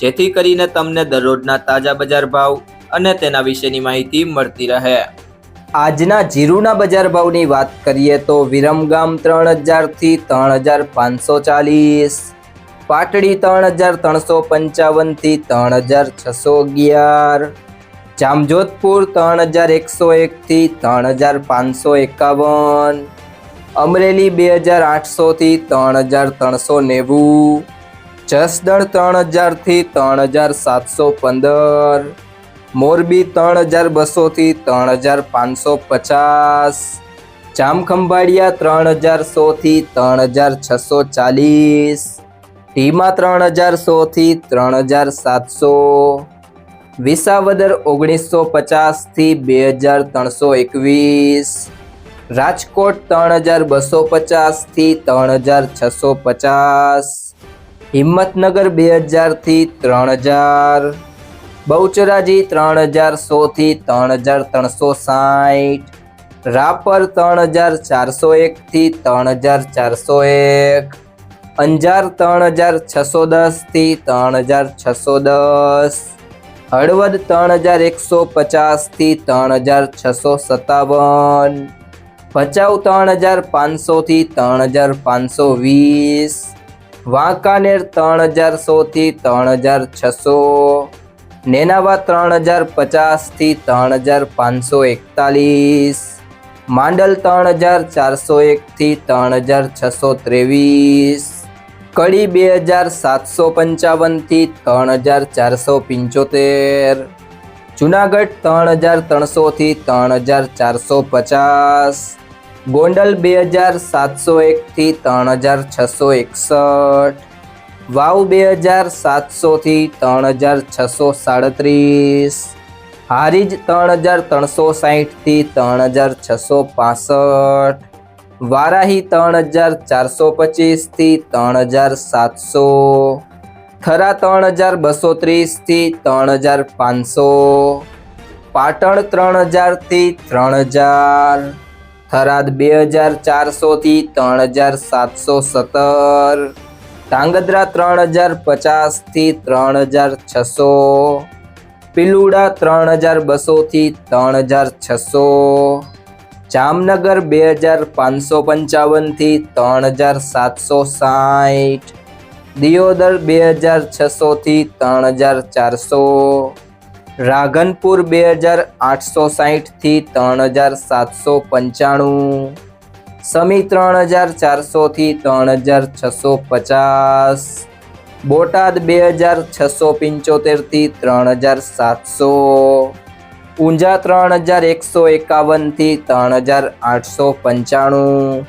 જેથી કરીને તમને દરરોજના તાજા બજાર ભાવ અને તેના વિશેની માહિતી મળતી રહે. આજના જીરુના બજાર ભાવની વાત કરીએ તો વિરમગામ ત્રણ હજારથી ત્રણ હજાર પાંચસો ચાલીસ, પાટડી ત્રણ હજાર ત્રણસો પંચાવનથી ત્રણ હજાર છસો અગિયાર, જામજોધપુર ત્રણ હજાર એકસો એકથી ત્રણ હજાર પાંચસો એકાવન, અમરેલી બે હજાર આઠસોથી ત્રણ હજાર ત્રણસો નેવું જસદણ ત્રણ હજારથી ત્રણ હજાર સાતસો પંદર. મોરબી ત્રણ હજાર બસોથી ત્રણ હજાર પાંચસો પચાસ. જામખંભાળિયા ત્રણ હજાર સોથી ત્રણ હજાર છસો ચાલીસ. ઢીમા ત્રણ હજાર સોથી ત્રણ હજાર સાતસો. વિસાવદર ઓગણીસો પચાસથી બે હજાર ત્રણસો એકવીસ. રાજકોટ ત્રણ હજાર બસો પચાસથી ત્રણ હજાર છસો પચાસ. હિંમતનગર બે હજારથી ત્રણ હજાર બહુચરાજી ત્રણ હજાર સોથી ત્રણ હજાર ત્રણસો સાઠ રાપર ત્રણ હજાર ચારસો એકથી ત્રણ હજાર ચારસો એક અંજાર ત્રણ હજાર છસો દસથી ત્રણ હજાર છસો દસ હળવદ ત્રણ હજાર એકસો પચાસથી ત્રણ હજાર છસો સત્તાવન ભચાઉ ત્રણ હજાર પાંચસોથી ત્રણ હજાર પાંચસો વીસ વાંકાનેર ત્રણ હજાર સોથી ત્રણ હજાર છસો. નેનાવા ત્રણ હજાર પચાસથી ત્રણ હજાર પાંચસો એકતાલીસ. માંડલ ત્રણ હજાર ચારસો એકથી ત્રણ હજાર છસો ત્રેવીસ. કડી બે હજાર સાતસો પંચાવનથી ત્રણ હજાર ચારસો પંચોતેર. જુનાગઢ ત્રણ હજાર ત્રણસોથી ત્રણ હજાર ચારસો પચાસ. ગોંડલ બે હજાર સાતસો એકથી ત્રણ હજાર છસો એકસઠ. વાવ બે હજાર સાતસોથી ત્રણ હજાર છસો સાડત્રીસ. હારીજ ત્રણ હજાર ત્રણસો સાહીઠથી ત્રણ હજાર છસો પાસઠ. વારાહી ત્રણ હજાર ચારસો પચીસથી ત્રણ હજાર સાતસો. થરા ત્રણ હજાર બસો ત્રીસથી ત્રણ હજાર પાંચસો. પાટણ ત્રણ હજારથી ત્રણ હજાર. થરાદ બે હજાર ચારસોથી ત્રણ હજાર સાતસો સત્તર ધાંગધ્રા ત્રણ હજાર પચાસથી ત્રણ હજાર છસો. પિલુડા ત્રણ હજાર બસોથી ત્રણ હજાર છસો. જામનગર બે હજાર પાંચસો પંચાવનથી ત્રણ હજાર સાતસો સાઠ દિયોદર બે હજાર છસોથી ત્રણ હજાર ચારસો. રાધનપુર બે હજાર આઠસો સાહીઠથી ત્રણ હજાર સાતસો પંચાણું. સમી ત્રણ હજાર ચારસોથી ત્રણ હજાર છસો પચાસ. બોટાદ બે હજાર છસો પંચોતેરથી ત્રણ હજાર સાતસો. ઊંઝા ત્રણ હજાર એકસો એકાવનથી ત્રણ હજાર આઠસો પંચાણું.